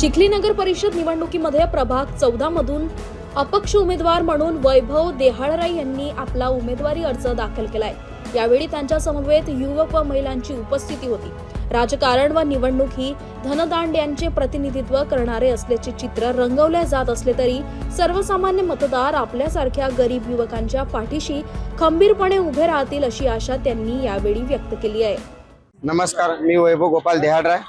Chikhli नगर परिषद निवडणुकीमध्ये प्रभाग चौदा मधून अपक्ष उमेदवार म्हणून वैभव देहाळराय यांनी आपला उमेदवारी अर्ज दाखल केलाय. यावेळी त्यांच्या समवेत युवक व महिलांची उपस्थिती होती. राजकारण व निवडणूक ही धनदांड यांचे प्रतिनिधित्व करणारे असल्याचे चित्र रंगवले जात असले तरी सर्वसामान्य मतदार आपल्यासारख्या गरीब युवकांच्या पाठीशी खंबीरपणे उभे राहतील अशी आशा त्यांनी यावेळी व्यक्त केली आहे. नमस्कार मी वैभव गोपाल देहाडराय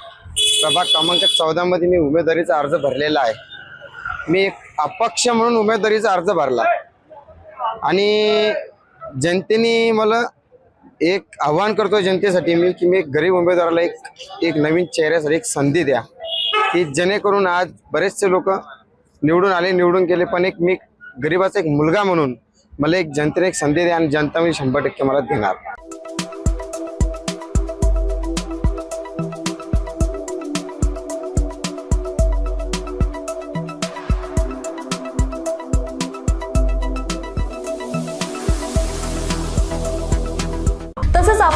प्रभाग क्रमांक चौदामध्ये मी उमेदवारीचा अर्ज भरलेला आहे. मी एक अपक्ष म्हणून उमेदवारीचा अर्ज भरला. आणि जनतेने मला एक आव्हान करतो जनतेसाठी मी की मी एक गरीब उमेदवाराला एक एक नवीन चेहऱ्यासाठी एक संधी द्या. की जेणेकरून आज बरेचसे लोक निवडून आले निवडून गेले पण एक मी गरीबाचा एक मुलगा म्हणून मला एक जनतेने एक संधी द्या आणि जनता मी शंभर टक्के मला देणार.